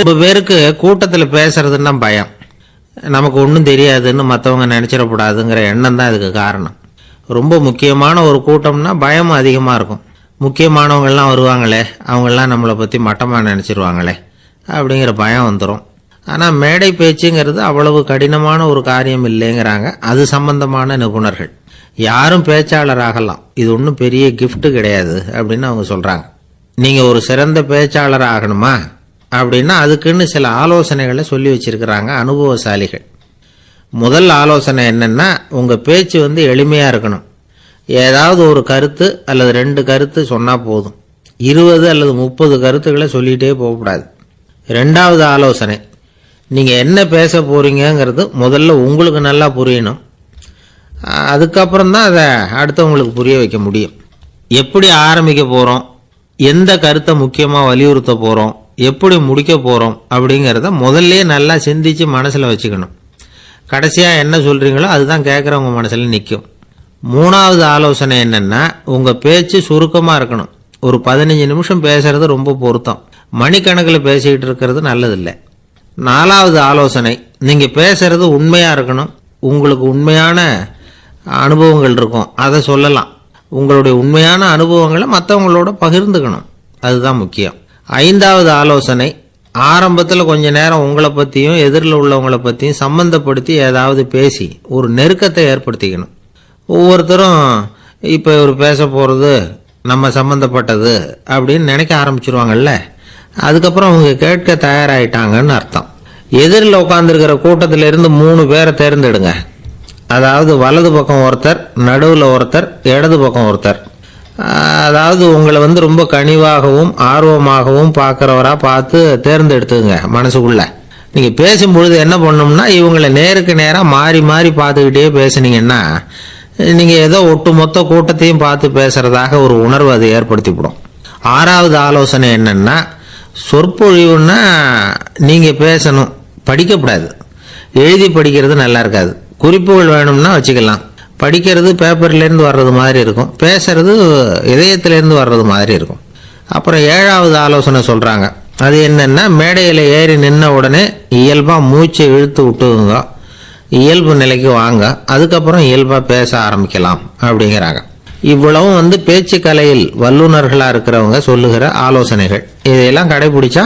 இப்போ பேருக்கு கூட்டத்தில் பேசுறதுன்னா பயம். நமக்கு ஒன்றும் தெரியாதுன்னு மற்றவங்க நினச்சிடக்கூடாதுங்கிற எண்ணம் தான் இதுக்கு காரணம். ரொம்ப முக்கியமான ஒரு கூட்டம்னா பயம் அதிகமாக இருக்கும். முக்கியமானவங்கள்லாம் வருவாங்களே அவங்களாம் நம்மளை பற்றி மட்டமாக நினச்சிருவாங்களே அப்படிங்கிற பயம் வந்துடும் ஆனால் மேடை பேச்சுங்கிறது அவ்வளவு கடினமான ஒரு காரியம் இல்லைங்கிறாங்க. அது சம்பந்தமான நிபுணர்கள். யாரும் பேச்சாளர் ஆகலாம். இது ஒன்றும் பெரிய கிஃப்ட்டு கிடையாது அப்படின்னு அவங்க சொல்கிறாங்க நீங்கள் ஒரு சிறந்த பேச்சாளர் ஆகணுமா? அப்படின்னா அதுக்குன்னு சில ஆலோசனைகளை சொல்லி வச்சுருக்கிறாங்க அனுபவசாலிகள். முதல் ஆலோசனை என்னென்னா உங்கள் பேச்சு வந்து எளிமையாக இருக்கணும். ஏதாவது ஒரு கருத்து அல்லது ரெண்டு கருத்து சொன்னால் போதும். இருபது அல்லது முப்பது கருத்துக்களை சொல்லிகிட்டே போகக்கூடாது. ரெண்டாவது ஆலோசனை நீங்கள் என்ன பேச போகிறீங்கங்கிறது முதல்ல உங்களுக்கு நல்லா புரியணும். அதுக்கப்புறம் தான் அதை அடுத்தவங்களுக்கு புரிய வைக்க முடியும். எப்படி ஆரம்பிக்க போகிறோம் எந்த கருத்தை முக்கியமாக வலியுறுத்த போகிறோம் எப்படி முடிக்க போகிறோம் அப்படிங்கிறத முதல்ல நல்லா சிந்திச்சு மனசில் வச்சுக்கணும். கடைசியாக என்ன சொல்கிறீங்களோ அதுதான் கேட்குறவங்க மனசில் நிற்கும் மூணாவது ஆலோசனை என்னென்னா உங்கள் பேச்சு சுருக்கமாக இருக்கணும். ஒரு பதினஞ்சு நிமிஷம் பேசுகிறது ரொம்ப பொருத்தம். மணிக்கணக்கில் பேசிக்கிட்டு இருக்கிறது நல்லதில்லை. நாலாவது ஆலோசனை நீங்கள் பேசுகிறது உண்மையாக இருக்கணும். உங்களுக்கு உண்மையான அனுபவங்கள் இருக்கும். அதை சொல்லலாம். உங்களுடைய உண்மையான அனுபவங்களை மற்றவங்களோட பகிர்ந்துக்கணும். அதுதான் முக்கியம். ஐந்தாவது ஆலோசனை ஆரம்பத்தில் கொஞ்ச நேரம் உங்களை பற்றியும் எதிரில் உள்ளவங்களை பற்றியும் சம்மந்தப்படுத்தி ஏதாவது பேசி ஒரு நெருக்கத்தை ஏற்படுத்திக்கணும். ஒவ்வொருத்தரும் இப்போ இவர் பேச போகிறது நம்ம சம்மந்தப்பட்டது அப்படின்னு நினைக்க ஆரம்பிச்சிருவாங்கல்ல? அதுக்கப்புறம் அவங்க கேட்க தயாராகிட்டாங்கன்னு அர்த்தம். எதிரில் உட்காந்துருக்கிற கூட்டத்திலிருந்து மூணு பேரை தேர்ந்தெடுங்க. அதாவது வலது பக்கம் ஒருத்தர் நடுவில் ஒருத்தர் இடது பக்கம் ஒருத்தர். அதாவது உங்களை வந்து ரொம்ப கனிவாகவும் ஆர்வமாகவும் பார்க்குறவராக பார்த்து தேர்ந்தெடுத்துங்க மனசுக்குள்ள. நீங்கள் பேசும்பொழுது என்ன பண்ணணும்னா இவங்களை நேருக்கு நேராக மாறி மாறி பார்த்துக்கிட்டே பேசுனீங்கன்னா நீங்கள் ஏதோ ஒட்டுமொத்த கூட்டத்தையும் பார்த்து பேசுகிறதாக ஒரு உணர்வு அது ஏற்படுத்திவிடும். ஆறாவது ஆலோசனை என்னென்னா சொற்பொழிவுன்னா நீங்கள் பேசணும். படிக்கக்கூடாது. எழுதி படிக்கிறது நல்லா இருக்காது. குறிப்புகள் வேணும்னா வச்சுக்கலாம். படிக்கிறது பேப்பர்லேருந்து வர்றது மாதிரி இருக்கும். பேசுறது இதயத்திலேருந்து வர்றது மாதிரி இருக்கும். அப்புறம் ஏழாவது ஆலோசனை சொல்கிறாங்க அது என்னென்னா மேடையில் ஏறி நின்ன உடனே இயல்பாக மூச்சை இழுத்து விட்டுங்க இயல்பு நிலைக்கு வாங்க. அதுக்கப்புறம் இயல்பாக பேச ஆரம்பிக்கலாம் அப்படிங்கிறாங்க. இவ்வளவும் வந்து பேச்சு கலையில் வல்லுநர்களாக இருக்கிறவங்க சொல்லுகிற ஆலோசனைகள். இதையெல்லாம் கடைபிடிச்சா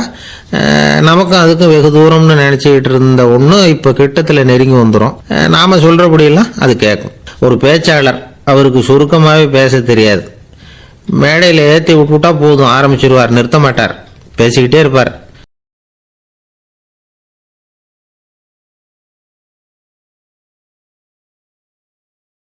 நமக்கும் அதுக்கும் வெகு தூரம்னு நினச்சிக்கிட்டு இருந்த ஒன்று இப்போ கிட்டத்தில் நெருங்கி வந்துடும் நாம் சொல்கிறபடியெல்லாம் அது கேட்கும். ஒரு பேச்சாளர் அவருக்கு சுருக்கமாகவே பேச தெரியாது. மேடையில் ஏற்றி விட்டுவிட்டா போதும் ஆரம்பிச்சிருவார் நிறுத்த மாட்டார் பேசிக்கிட்டே இருப்பார்.